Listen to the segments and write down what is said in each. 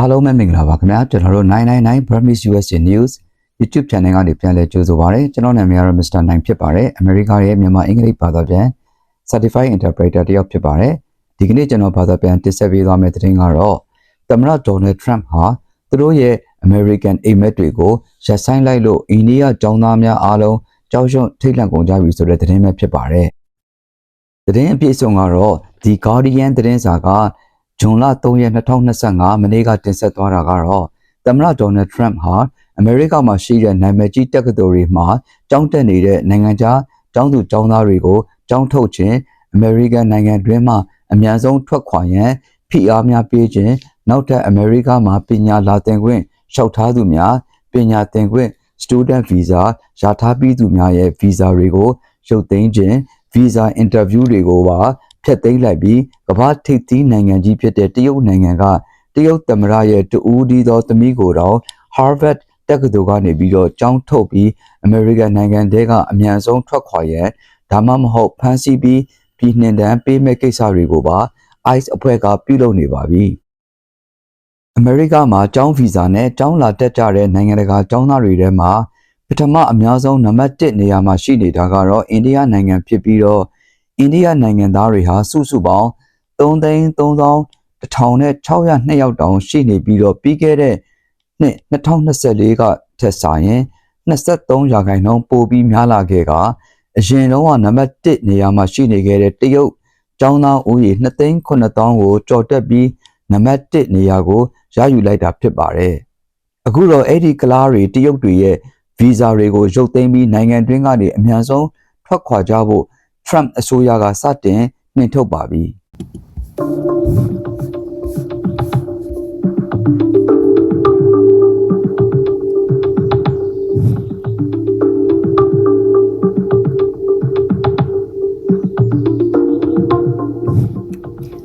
အားလုံးပဲမင်္ဂလာပါခင်ဗျာကျွန်တော်တို့999 Burmese USA News YouTube Channel ကနေပြန်လည်ကြိုဆိုပါရစေကျွန်တော်နာမည်ကတော့ Mr. 9ဖြစ်ပါတယ်အမေရိကရဲ့မြန်မာအင်္ဂလိပ်ဘာသာပြန် Certified Interpreter တယောက်ဖြစ်ပါတယ်ဒီကနေ့ကျွန်တော်ဘာသာပြန်တင်ဆက်ပေးသွားမယ့်သတင်းကတော့သမ္မတ Donald Trump ဟာသူတို့ရဲ့ American အိမ်မက်တွေကိုရပ်ဆိုင်းလိုက်လို့အိန္ဒိယကျောင်းသားများအားလုံးကြောက်ရွံ့ထိတ်လန့်ကုန်ကြပြီဆိုတဲ့သတင်းပဲဖြစ်ပါတယ်သတင်းအပြည့်အစုံကတော့ The Guardian သတင်းစာက ဇွန်လ3ရက်2025မနေ့ကတင်ဆက်သွားတာကတော့သမ္မတဒေါ်နယ်ထရမ့်ဟာအမေရိကမှာရှိတဲ့နာမည်ကြီးတက္ကသိုလ်တွေမှာကျောင်းတက်နေတဲ့နိုင်ငံခြားကျောင်းသူကျောင်းသားတွေကိုကျောင်းထုတ်ခြင်းအမေရိကန်နိုင်ငံတွင်းမှာအများဆုံးထွက်ခွာရန်ဖိအားများပေးခြင်းနောက်ထပ်အမေရိကမှာပညာလာသင်ခွင့်လျှောက်ထားသူများပညာသင်ခွင့် student visa ရထားပြီးသူများရဲ့ visa တွေကိုရုပ်သိမ်းခြင်း visa interview တွေကိုပါ ဖျက်သိမ်းလိုက်ပြီးကမ္ဘာထိပ်သီးနိုင်ငံကြီးဖြစ်တဲ့တရုတ်နိုင်ငံကတရုတ်သမ္မတရဲ့တူဦးဒီသောသမီးကိုတော့ Harvard တက္ကသိုလ်ကနေပြီးတော့ကျောင်းထုတ်ပြီး American နိုင်ငံတဲကအမြန်ဆုံးထွက်ခွာရန်ဒါမှမဟုတ်ဖမ်းဆီးပြီးပြည်နှင်တန်းပေးမဲ့ကိစ္စတွေကိုပါ ICE အဖွဲ့ကပြုလုပ်နေပါပြီ။အမေရိကမှာကျောင်းဗီဇာနဲ့ကျောင်းလာတက်ကြတဲ့နိုင်ငံတကာကျောင်းသားတွေထဲမှာပထမအများဆုံးနံပါတ်1နေရာမှာရှိနေတာကတော့အိန္ဒိယနိုင်ငံဖြစ်ပြီးတော့ အိန္ဒိယနိုင်ငံသားတွေဟာစုစုပေါင်း3,300,602ယောက်တောင်ရှိနေပြီးတော့ပြီးခဲ့တဲ့နှစ်2024ကထက်စာရင်23ရာခိုင်နှုန်းပိုပြီးများလာခဲ့ကအရင်တုန်းကနံပါတ်1နေရာမှာရှိနေခဲ့တဲ့တရုတ်ကျောင်းသားဦးရေ2,900ကိုကြော်တက်ပြီးနံပါတ်1နေရာကိုရယူလိုက်တာဖြစ်ပါတယ်။အခုတော့အဲ့ဒီကလားတွေတရုတ်တွေရဲ့ဗီဇာတွေကိုရုပ်သိမ်းပြီးနိုင်ငံတွင်းကနေအများဆုံးထွက်ခွာကြဖို့ Trump အစိုးရကစတင်နှင်ထုတ်ပါပြီ။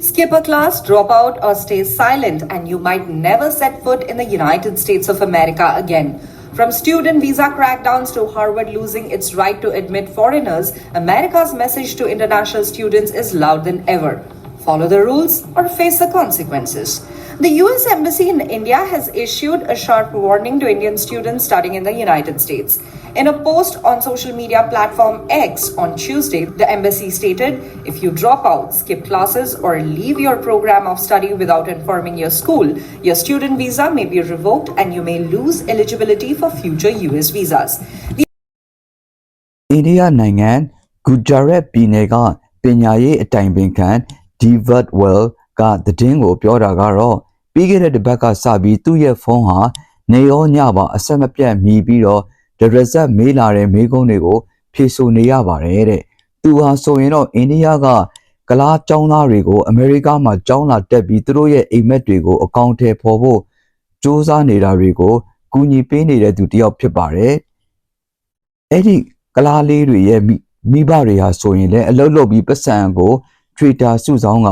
Skip a class, drop out, or stay silent, and you might never set foot in the United States of America again. From student visa crackdowns to Harvard losing its right to admit foreigners, America's message to international students is louder than ever. Follow the rules or face the consequences. The US Embassy in India has issued a sharp warning to Indian students studying in the United States. In a post on social media platform X on Tuesday, the embassy stated if you drop out, skip classes, or leave your program of study without informing your school, your student visa may be revoked and you may lose eligibility for future US visas. The အိန္ဒိယနိုင်ငံဂူဂျာရက်ပြည်နယ်ကပညာရေးအတိုင်ပင်ခံဒီဗတ်ဝဲလ်ကသတင်းကိုပြောတာကတော့ ပြီးခဲ့တဲ့တစ်ပတ်ကစပြီးသူ့ရဲ့ဖုန်းဟာနေရောညပါအဆက်မပြတ်မြည်ပြီးတော့ဒရက်ဆက်မေးလာတဲ့မေးခွန်းတွေကိုဖြေဆိုနေရပါတယ်တဲ့သူဟာဆိုရင်တော့အိန္ဒိယကကလားចောင်းသားတွေကိုအမေရိကမှာចောင်းလာတက်ပြီးသူတို့ရဲ့အိမ်မက်တွေကိုအကောင့်ထဲပေါ်ဖို့စ조사နေတာတွေကိုကူညီပေးနေတဲ့သူတစ်ယောက်ဖြစ်ပါတယ်အဲ့ဒီကလားလေးတွေရဲ့မိမိဘတွေဟာဆိုရင်လည်းအလုပ်လုပ်ပြီးပတ်စံကို Twitter စုဆောင်းက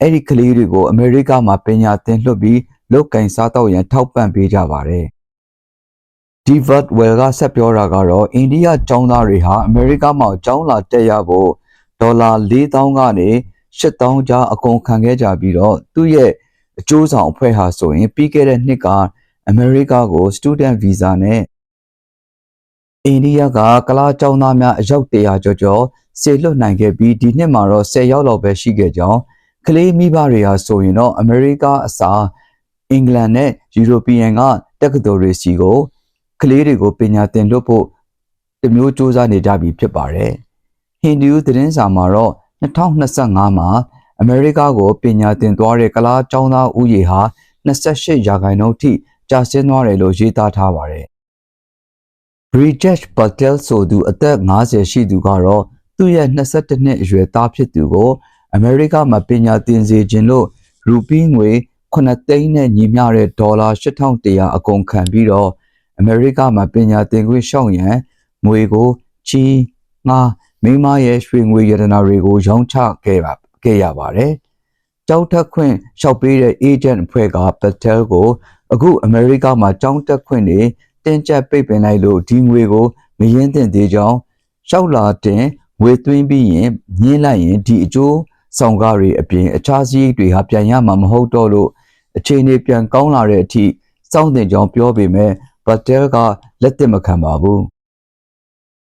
အဲ့ဒီကလေးတွေကိုအမေရိကမှာပညာသင်လွှတ်ပြီးလုတ်ကင်စားတော့ရန်ထောက်ပံ့ပေးကြပါတယ်။ Divert Well ကဆက်ပြောတာကတော့အိန္ဒိယကျောင်းသားတွေဟာအမေရိကမှာကျောင်းလာတက်ရဖို့ဒေါ်လာ4000ကနေ8000ကြားအကုန်ခံခဲ့ကြပြီးတော့သူ့ရဲ့အကျိုးဆောင်အဖွဲ့ဟာဆိုရင်ပြီးခဲ့တဲ့နှစ်ကအမေရိကကို student visa နဲ့အိန္ဒိယကကလားကျောင်းသားများအယောက်100ကျော်ကျော်စေလွတ်နိုင်ခဲ့ပြီးဒီနှစ်မှာတော့10ရောက်လောက်ပဲရှိခဲ့ကြောင်း ကလေးမိဘတွေဟာဆိုရင်တော့အမေရိကအစားအင်္ဂလန်နဲ့ယူရိုပီယံကတက္ကသိုလ်တွေစီကိုကလေးတွေကိုပညာသင်လွတ်ဖို့တမျိုးစူးစမ်းနေကြပြီဖြစ်ပါတယ်။ဟိန္ဒူသတင်းစာမှာတော့2025မှာအမေရိကကိုပညာသင်သွားတဲ့ကလားကျောင်းသားဦးရေဟာ28ရာခိုင်နှုန်းထိကျဆင်းသွားတယ်လို့ရေးသားထားပါတယ်။ Bridget Patel ဆိုသူအသက်50ရှိသူကတော့သူ့ရဲ့22နှစ်အရွယ်သားဖြစ်သူကို အမေရိကမှာပညာသင်စေခြင်းလို့ရူပီးငွေ9သိန်းနဲ့ညီမျှတဲ့ဒေါ်လာ8100အကုန်ခံပြီးတော့အမေရိကမှာပညာသင်ခွင့်ရှောက်ရန်ငွေကိုချီးငါမိမရဲ့ရွှေငွေရတနာတွေကိုရောင်းချခဲ့ပါခဲ့ရပါတယ်။ကြောက်တက်ခွင့်ရှောက်ပေးတဲ့ agent အဖွဲ့က Patel ကိုအခုအမေရိကမှာကြောင်းတက်ခွင့်တွေတင်ကျပ်ပိတ်ပင်လိုက်လို့ဒီငွေကိုမရင်းသင့်သေးကြောင်းရှောက်လာတင်ငွေသွင်းပြီးရင်ညှင်းလိုက်ရင်ဒီအကျိုး ဆောင်ကားတွေအပြင်အခြားစည်းတွေဟာပြန်ရမှာမဟုတ်တော့လို့အခြေအနေပြန်ကောင်းလာတဲ့အထိစောင့်တင်ကြောင်းပြောပေမဲ့ဘတ်တယ်ကလက်သင့်မခံပါဘူး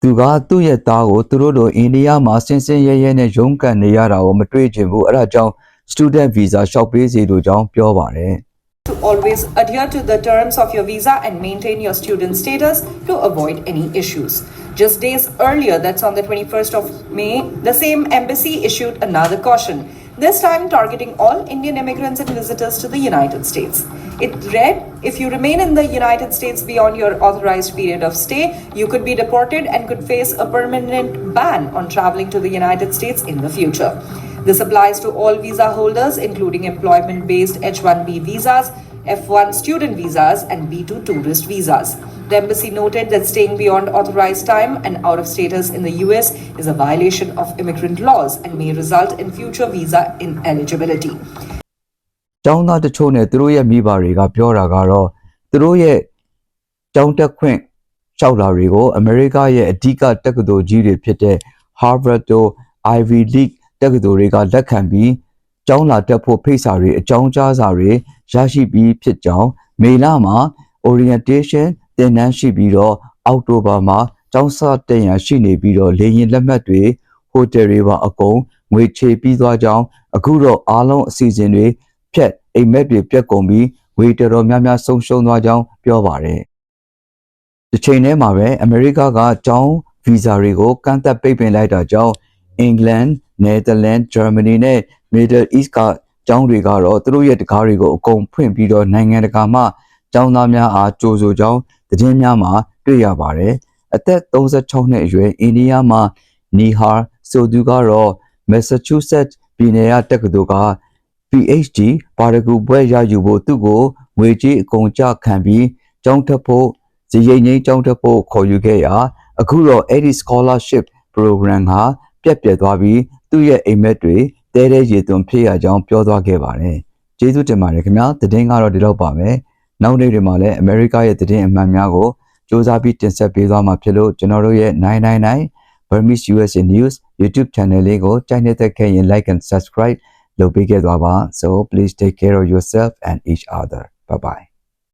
သူကသူ့ရဲ့သားကိုသူတို့လိုအိန္ဒိယမှာဆင်းဆင်းရဲရဲနဲ့ရုန်းကန်နေရတာကိုမတွေ့ချင်ဘူးအဲဒါကြောင့် student visa လျှောက်ပေးစီလို့ကြောင်းပြောပါတယ် to always adhere to the terms of your visa and maintain your student status to avoid any issues. Just days earlier, that's on the 21st of May, the same embassy issued another caution, this time targeting all Indian immigrants and visitors to the United States. It read If you remain in the United States beyond your authorized period of stay, you could be deported and could face a permanent ban on traveling to the United States in the future. This applies to all visa holders, including employment based H 1B visas, F1 student visas, and B2 tourist visas. The embassy noted that staying beyond authorized time and out of status in the US is a violation of immigrant laws and may result in future visa ineligibility. ။ကျောင်းသားတချို့နဲ့သူတို့ရဲ့မိဘတွေကပြောတာကတော့သူတို့ရဲ့ကျောင်းတက်ခွင့်လျှောက်လာတွေကိုအမေရိကရဲ့အဓိကတက္ကသိုလ်ကြီးတွေဖြစ်တဲ့ Harvard တို့ Ivy League တက္ကသိုလ်တွေကလက်ခံပြီးကျောင်းလာတက်ဖို့ဖိတ်စာတွေအကြောင်းကြားစာတွေ ရရှိပြီးဖြစ်ကြောင်းမေလမှာ orientation သင်တန်းရှိပြီးတော့အောက်တိုဘာမှာကျောင်းစတင်ရန်ရှိနေပြီးတော့လေရင်လက်မှတ်တွေဟိုတယ်တွေပါအကုန်ငွေချေပြီးသွားကြောင်းအခုတော့အားလုံးအစီအစဉ်တွေဖြတ်အိမ်မက်တွေပြက်ကုန်ပြီးဝေတော်တော်များများဆုံးရှုံးသွားကြောင်းပြောပါတယ်။ဒီချိန်ထဲမှာပဲအမေရိကကကျောင်းဗီဇာတွေကိုကန့်သက်ပိတ်ပင်လိုက်တာကြောင့်အင်္ဂလန်၊နယ်သာလန်၊ဂျာမနီနဲ့ Middle East က ကျောင်းတွေကတော့သူတို့ရဲ့တကားတွေကိုအကုန်ဖွင့်ပြီးတော့နိုင်ငံတကာမှကျောင်းသားများအားကြိုဆိုကြောင်းသတင်းများမှာတွေ့ရပါတယ်။အသက်36နှစ်အရွယ်အိန္ဒိယမှနီဟာဆိုသူကတော့ Massachusetts ပြည်နယ်ကတက္ကသိုလ်က PhD ပါရဂူဘွဲ့ရယူဖို့သူ့ကိုငွေကြေးအကုန်ကျခံပြီးကျောင်းတက်ဖို့ဇရိတ်ငိမ့်ကျောင်းတက်ဖို့ခေါ်ယူခဲ့ရာအခုတော့အဲ့ဒီ scholarship program ဟာပြက်ပြက်သွားပြီးသူ့ရဲ့အိမ်မက်တွေ တဲတဲရေသွန်းဖြစ်ရကြောင်းပြောသွားခဲ့ပါတယ်။ကျေးဇူးတင်ပါတယ်ခင်ဗျာ။သတင်းကတော့ဒီလောက်ပါပဲ။နောက်နေ့တွေမှာလည်းအမေရိကရဲ့သတင်းအမှန်များကိုစူးစမ်းပြီးတင်ဆက်ပေးသွားမှာဖြစ်လို့ကျွန်တော်တို့ရဲ့999 Burmese USA News YouTube channel လေးကိုကြိုက်နေတဲ့ခဲ့ရင် like and subscribe လုပ်ပေးခဲ့သွားပါ so please take care of yourself and each other bye bye